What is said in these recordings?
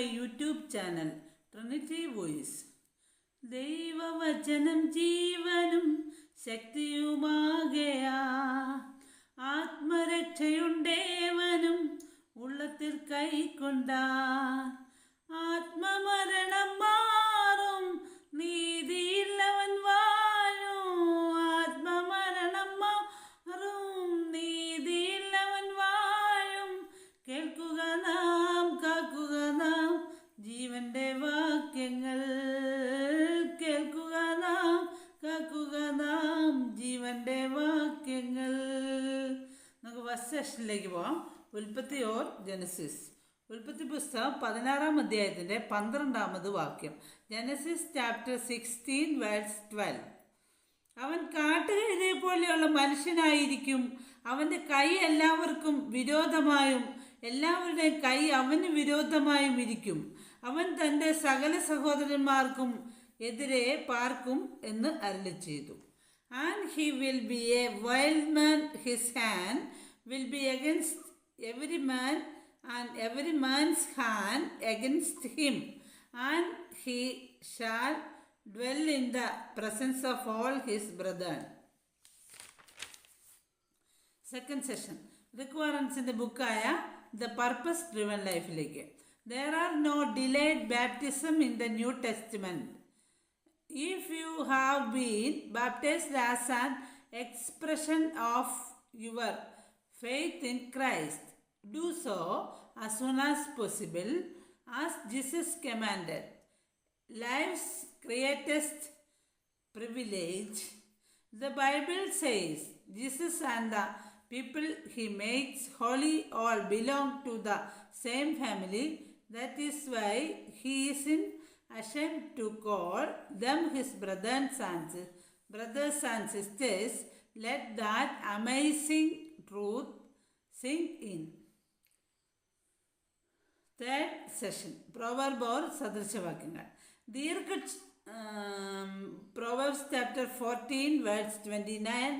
My YouTube channel Trinity voice ദൈവവചനം ജീവനും ശക്തിയുമാകയാ. ആത്മരക്ഷയുണ്ടേവനും ഉള്ളത്തിൽ കൈക്കൊണ്ട. ആത്മമരണം മാറും ഫസ്റ്റ് സെഷനിലേക്ക് പോവാം ഉൽപ്പത്തി ഓർ ജനസിസ്. ഉൽപ്പത്തി പുസ്തകം പതിനാറാം അധ്യായത്തിന്റെ പന്ത്രണ്ടാമത് വാക്യം. Genesis chapter sixteen verse twelve. അവൻ കാട്ടുകഴുതയെ പോലെയുള്ള മനുഷ്യനായിരിക്കും. അവന്റെ കൈ എല്ലാവർക്കും വിരോധമായും എല്ലാവരുടെയും കൈ അവന് വിരോധമായും ഇരിക്കും. അവൻ തന്റെ സകല സഹോദരന്മാർക്കും എതിരെ പാർക്കും എന്ന് അരളി ചെയ്തു and he will be a wild man his hand will be against every man and every man's hand against him and he shall dwell in the presence of all his brethren. Second session റിക്വയറൻസിന്റെ ബുക്കായ the purpose driven ലൈഫിലേക്ക് there are no delayed baptism in the new testament if you have been baptised as an expression of your faith in Christ. Do so as soon as possible as Jesus commanded. Life's greatest privilege, the Bible says, Jesus and the people he makes holy all belong to the same family. That is why he isn't ashamed to call them his brothers and sisters. Brothers and sisters, let that amazing truth sink in third session proverb or സദൃശവാക്യങ്ങൾ ദീർഘ proverbs chapter fourteen words twenty nine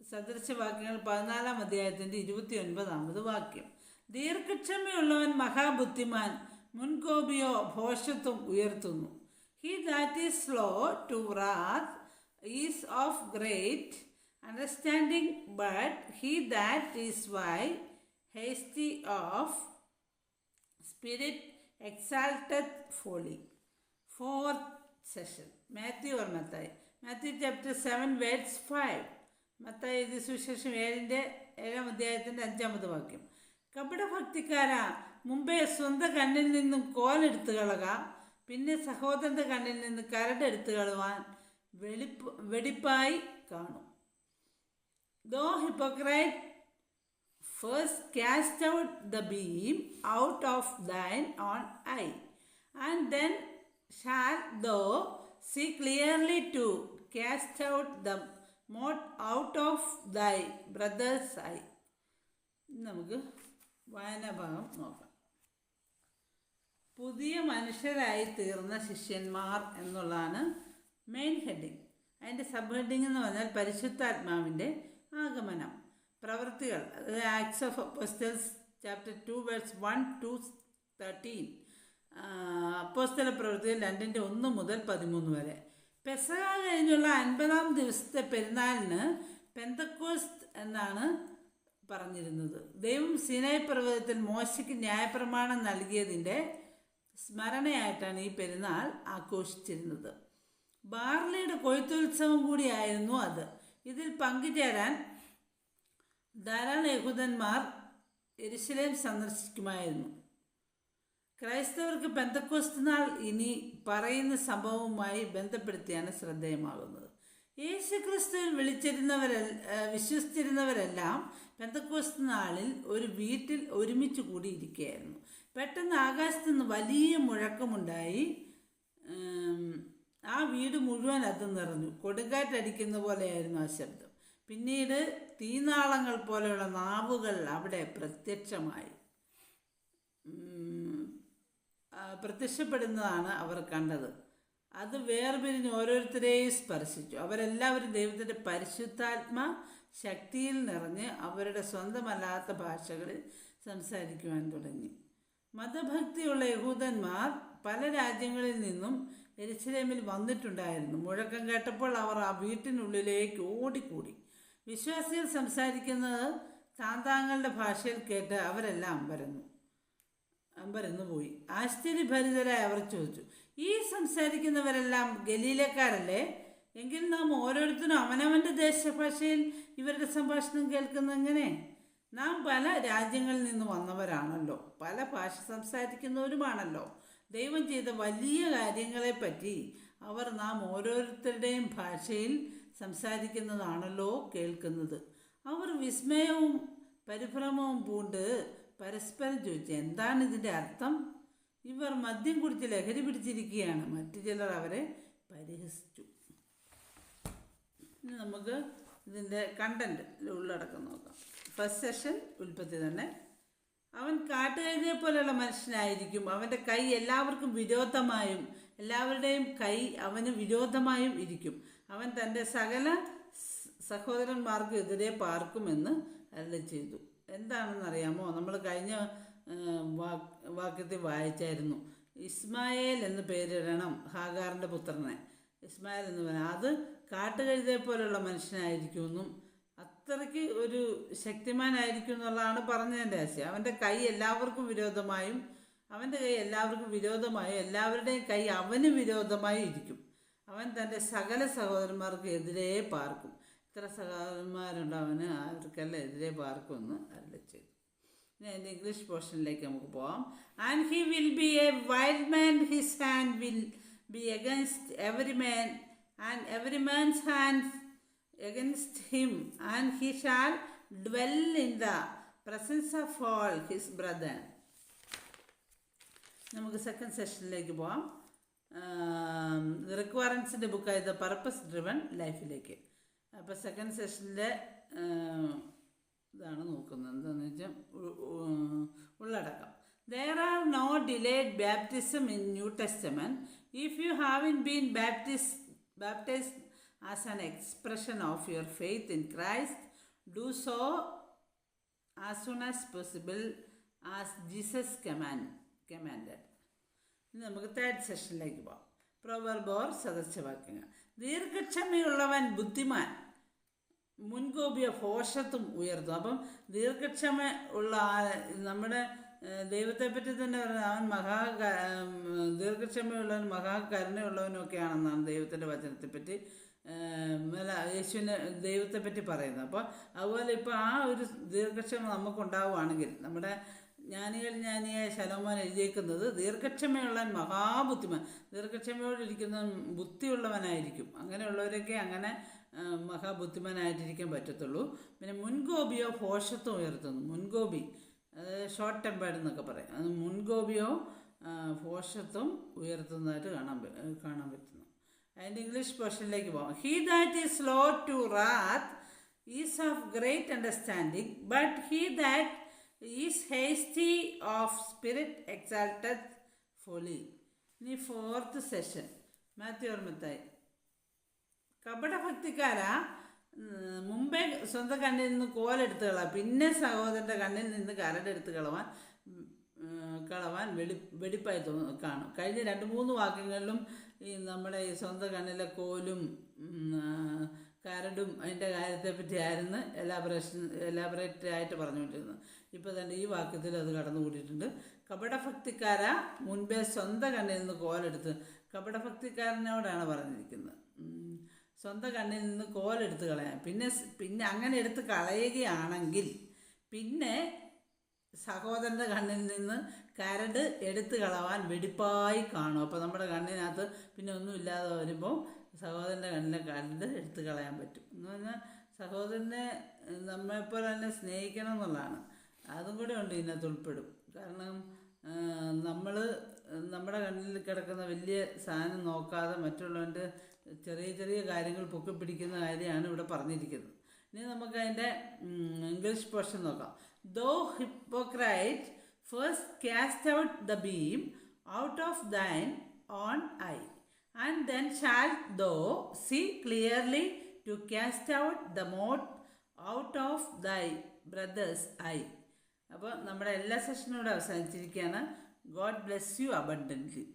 സദൃശവാക്യങ്ങൾ പതിനാലാം അധ്യായത്തിന്റെ ഇരുപത്തി ഒൻപതാമത് വാക്യം. ദീർഘക്ഷമയുള്ളവൻ മഹാബുദ്ധിമാൻ മുൻകോപിയോ ഭോഷത്വം ഉയർത്തുന്നു. He that is slow to wrath is of great understanding but he that is why hasty of spirit exalted folly. Fourth session. Matthew or Matthew. Matthew chapter 7 verse 5. Mathayi ഇത് സുശേഷം ഏഴിന്റെ ഏഴാം അധ്യായത്തിന്റെ അഞ്ചാമത് വാക്യം കപടഭക്തിക്കാരാ മുമ്പേ സ്വന്തം കണ്ണിൽ നിന്നും കോലെടുത്ത് കളക പിന്നെ സഹോദരന്റെ കണ്ണിൽ നിന്ന് കരടെടുത്ത് കളവാൻ വെളിപ്പ് വെടിപ്പായി കാണും ദോ hypocrite, First cast out the beam out of thine own eye, and then shalt thou see clearly to cast out the mote out of thy brother's eye. നമുക്ക് വായനാഭാഗം നോക്കാം പുതിയ മനുഷ്യരായി തീർന്ന ശിഷ്യന്മാർ എന്നുള്ളതാണ് മെയിൻ ഹെഡിങ് അതിന്റെ സബ് ഹെഡിങ് എന്ന് പറഞ്ഞാൽ പരിശുദ്ധാത്മാവിന്റെ ആഗമനം. പ്രവൃത്തികൾ. അതായത് acts of apostles chapter two verse one two thirteen അപ്പോസ്തല പ്രവൃത്തികൾ രണ്ടിന്റെ ഒന്ന് മുതൽ പതിമൂന്ന് വരെ. പെസക കഴിഞ്ഞുള്ള അൻപതാം ദിവസത്തെ പെരുന്നാളിന് പെന്തക്കോസ്റ്റ് എന്നാണ് പറഞ്ഞിരുന്നത്. ദൈവം സിനായ് പർവതത്തിൽ മോശയ്ക്ക് ന്യായപ്രമാണം നൽകിയതിന്റെ സ്മരണയായിട്ടാണ് ഈ പെരുന്നാൾ ആഘോഷിച്ചിരുന്നത്. ബാർലിയുടെ കൊയ്ത്തുത്സവം കൂടിയായിരുന്നു അത്. ഇതിൽ പങ്കുചേരാൻ ധാരാളം യഹൂദന്മാർ എരുശലേം സന്ദർശിക്കുമായിരുന്നു. ക്രൈസ്തവർക്ക് ബന്ധക്കോസ്ത് നാൾ ഇനി പറയുന്ന സംഭവവുമായി ബന്ധപ്പെടുത്തിയാണ് ശ്രദ്ധേയമാകുന്നത്. യേശു ക്രിസ്തുവിൽ വിളിച്ചിരുന്നവരെ വിശ്വസിച്ചിരുന്നവരെല്ലാം ബന്ധക്കോസ്ത് നാളിൽ ഒരു വീട്ടിൽ ഒരുമിച്ച് കൂടിയിരിക്കുകയായിരുന്നു. പെട്ടെന്ന് ആകാശത്ത് നിന്ന് വലിയ മുഴക്കമുണ്ടായി. ആ വീട് മുഴുവൻ അത് നിറഞ്ഞു. കൊടുങ്കാറ്റടിക്കുന്ന പോലെയായിരുന്നു ആ ശബ്ദം. പിന്നീട് തീനാളങ്ങൾ പോലെയുള്ള നാവുകൾ അവിടെ പ്രത്യക്ഷമായി. പ്രത്യക്ഷപ്പെടുന്നതാണ് അവർ കണ്ടത്. അത് വേർപിരിഞ്ഞ് ഓരോരുത്തരെയും സ്പർശിച്ചു. അവരെല്ലാവരും ദൈവത്തിന്റെ പരിശുദ്ധാത്മ ശക്തിയിൽ നിറഞ്ഞ് അവരുടെ സ്വന്തമല്ലാത്ത ഭാഷകളിൽ സംസാരിക്കുവാൻ തുടങ്ങി. മതഭക്തിയുള്ള യഹൂദന്മാർ പല രാജ്യങ്ങളിൽ നിന്നും എരിശിലേമിൽ വന്നിട്ടുണ്ടായിരുന്നു. മുഴക്കം കേട്ടപ്പോൾ അവർ ആ വീട്ടിനുള്ളിലേക്ക് ഓടിക്കൂടി. വിശ്വാസികൾ സംസാരിക്കുന്നത് താന്താങ്ങളുടെ ഭാഷയിൽ കേട്ട് അവരെല്ലാം അമ്പരന്നു. അമ്പരന്നു പോയി. ആശ്ചര്യഭരിതരായി അവർ ചോദിച്ചു ഈ സംസാരിക്കുന്നവരെല്ലാം ഗലീലക്കാരല്ലേ? എങ്കിൽ നാം ഓരോരുത്തരും അവനവന്റെ ദേശഭാഷയിൽ ഇവരുടെ സംഭാഷണം കേൾക്കുന്നത് എങ്ങനെ? നാം പല രാജ്യങ്ങളിൽ നിന്ന് വന്നവരാണല്ലോ. പല ഭാഷ സംസാരിക്കുന്നവരുമാണല്ലോ. ദൈവം ചെയ്ത വലിയ കാര്യങ്ങളെപ്പറ്റി അവർ നാം ഓരോരുത്തരുടെയും ഭാഷയിൽ സംസാരിക്കുന്നതാണല്ലോ കേൾക്കുന്നത്. അവർ വിസ്മയവും പരിഭ്രമവും പൂണ്ട് പരസ്പരം ചോദിച്ചു എന്താണ് ഇതിന്റെ അർത്ഥം? ഇവർ മദ്യം കുടിച്ച് ലഹരി പിടിച്ചിരിക്കുകയാണ്. മറ്റു ചിലർ അവരെ പരിഹസിച്ചു. ഇനി നമുക്ക് ഇതിന്റെ കണ്ടന്റ് ഉള്ളടക്കം നോക്കാം. ഫസ്റ്റ് സെഷൻ ഉൽപ്പത്തി തന്നെ. അവൻ കാട്ടുകഴുതിയെ പോലെയുള്ള മനുഷ്യനായിരിക്കും. അവന്റെ കൈ എല്ലാവർക്കും വിരോധമായും എല്ലാവരുടെയും കൈ അവന് വിരോധമായും ഇരിക്കും. അവൻ തന്റെ സകല സഹോദരന്മാർക്കും എതിരെ പാർക്കുമെന്ന് അരുളി ചെയ്തു. എന്താണെന്ന് അറിയാമോ നമ്മൾ കഴിഞ്ഞ വാക്യത്തിൽ വായിച്ചായിരുന്നു. ഇസ്മായേൽ എന്ന് പേരിടണം ഹാഗാറിന്റെ പുത്രനെ. ഇസ്മായേൽ എന്ന് പറയാം അത് കാട്ടുകഴുതയെ പോലെയുള്ള മനുഷ്യനായിരിക്കുമെന്നും അത്രയ്ക്ക് ഒരു ശക്തിമാനായിരിക്കും എന്നുള്ളതാണ് പറഞ്ഞതിന്റെ ആശയം അവന്റെ കൈ എല്ലാവർക്കും വിരോധമായും അവന്റെ കൈ എല്ലാവർക്കും വിരോധമായും എല്ലാവരുടെയും കൈ അവന് വിരോധമായി ഇരിക്കും. അവൻ തന്റെ സകല സഹോദരന്മാർക്ക് എതിരെ പാർക്കും. ഇത്ര സഹോദരന്മാരുണ്ട് അവന് അവർക്കെല്ലാം എതിരെ പാർക്കുമെന്ന് അരുളി ചെയ്തു. ഇനി അതിന്റെ ഇംഗ്ലീഷ് പോർഷനിലേക്ക് നമുക്ക് പോവാം. And he will be a wild man his hand will be against every man and every man's hand against him and he shall dwell in the presence of all his brother നമുക്ക് second സെഷനിലേക്ക് പോവാം. റിക്വയറൻസിന്റെ ബുക്കായ the purpose driven ലൈഫിലേക്ക് അപ്പോൾ സെക്കൻഡ് സെഷനിലെ ഇതാണ് നോക്കുന്നത്. എന്താണെന്ന് വെച്ചാൽ ഉള്ളടക്കം. There are no delayed baptism in new testament if you having been baptise baptised as an expression of your faith in Christ, do so as soon as possible as Jesus command, commanded. ഇനി നമുക്ക് third സെഷനിലേക്ക് പോകാം പ്രൊവർബ് or സദസ്യവാക്യങ്ങൾ ദീർഘക്ഷമയുള്ളവൻ ബുദ്ധിമാൻ മുൻകോപിയ ഭോഷത്വം ഉയർത്തും. അപ്പം ദീർഘക്ഷമ ഉള്ള നമ്മുടെ ദൈവത്തെപ്പറ്റി തന്നെ പറയുന്നത് അവൻ മഹാ ദീർഘക്ഷമയുള്ളവൻ മഹാകരുണയുള്ളവനും ഒക്കെയാണെന്നാണ് ദൈവത്തിന്റെ വചനത്തെപ്പറ്റി അല്ല യേശുവിനെ ദൈവത്തെപ്പറ്റി പറയുന്നത് അപ്പോൾ അതുപോലെ ഇപ്പോൾ ആ ഒരു ദീർഘക്ഷമ നമുക്കുണ്ടാവുകയാണെങ്കിൽ നമ്മുടെ ജ്ഞാനികൾ ജ്ഞാനിയായ ശലോമാൻ എഴുതിയേക്കുന്നത് ദീർഘക്ഷമയുള്ളവൻ മഹാബുദ്ധിമാൻ ദീർഘക്ഷമയോടിരിക്കുന്ന ബുദ്ധിയുള്ളവനായിരിക്കും. അങ്ങനെയുള്ളവരൊക്കെ അങ്ങനെ മഹാബുദ്ധിമാനായിട്ടിരിക്കാൻ പറ്റത്തുള്ളൂ. പിന്നെ മുൻകോപിയോ ഭോഷത്വം ഉയർത്തുന്നു. മുൻകോപി ഷോർട്ട് ടെമ്പേർഡ് എന്നൊക്കെ പറയും. അത് മുൻകോപിയോ ഫോഷത്വം ഉയർത്തുന്നതായിട്ട് കാണാൻ കാണാൻ പറ്റുന്നു. അതിന്റെ ഇംഗ്ലീഷ് പോർഷനിലേക്ക് പോകാം he that is slow to wrath is of great understanding but he that is hasty of spirit exalted folly ഇനി ഫോർത്ത് സെഷൻ മാത്യു ഓർമ്മത്തായി. കപടഭക്തിക്കാരാ മുമ്പേ സ്വന്തം കണ്ണിൽ നിന്ന് കോലെടുത്ത് കളാം പിന്നെ സഹോദരന്റെ കണ്ണിൽ നിന്ന് കരടെടുത്ത് കളവാൻ കളവാൻ വെടി വെടിപ്പായി തോന്നും കാണും. കഴിഞ്ഞ രണ്ട് മൂന്ന് വാക്യങ്ങളിലും ഈ നമ്മുടെ ഈ സ്വന്തം കണ്ണിലെ കോലും കരടും അതിന്റെ കാര്യത്തെപ്പറ്റിയായിരുന്നു എലാബറേഷൻ എലാബറേറ്റ് ആയിട്ട് പറഞ്ഞുകൊണ്ടിരുന്നത്. ഇപ്പോൾ തന്നെ ഈ വാക്യത്തിൽ അത് കടന്നുകൂടിയിട്ടുണ്ട്. കപടഭക്തിക്കാര മുൻപേ സ്വന്തം കണ്ണിൽ നിന്ന് കോലെടുത്ത് കപടഭക്തിക്കാരനോടാണ് പറഞ്ഞിരിക്കുന്നത്. സ്വന്തം കണ്ണിൽ നിന്ന് കോലെടുത്ത് കളയാം പിന്നെ പിന്നെ അങ്ങനെ എടുത്ത് കളയുകയാണെങ്കിൽ പിന്നെ സഹോദരന്റെ കണ്ണിൽ നിന്ന് കരട് എടുത്തു കളവാൻ വെടിപ്പായി കാണും. അപ്പോൾ നമ്മുടെ കണ്ണിനകത്ത് പിന്നെ ഒന്നും ഇല്ലാതെ വരുമ്പോൾ സഹോദരന്റെ കണ്ണിലെ കരട് എടുത്തു കളയാൻ പറ്റും. എന്ന് പറഞ്ഞാൽ സഹോദരനെ നമ്മളെപ്പോലെ തന്നെ സ്നേഹിക്കണം എന്നുള്ളതാണ്. അതും കൂടെ ഉണ്ട് ഇതിനകത്ത് ഉൾപ്പെടും. കാരണം നമ്മൾ നമ്മുടെ കണ്ണിൽ കിടക്കുന്ന വലിയ സാധനം നോക്കാതെ മറ്റുള്ളവന്റെ ചെറിയ ചെറിയ കാര്യങ്ങൾ പൊക്കി പിടിക്കുന്ന കാര്യമാണ് ഇവിടെ പറഞ്ഞിരിക്കുന്നത്. ഇനി നമുക്ക് അതിന്റെ ഇംഗ്ലീഷ് പോർഷൻ നോക്കാം. thou hypocrite first cast out the beam out of thine own eye and then shall thou see clearly to cast out the mote out of thy brother's eye അപ്പോൾ നമ്മുടെ എല്ലാ സെഷനും ഇവിടെ അവസാനിച്ചിരിക്കുകയാണ് ഗോഡ് ബ്ലെസ് യു അബണ്ടൻ്റ്ലി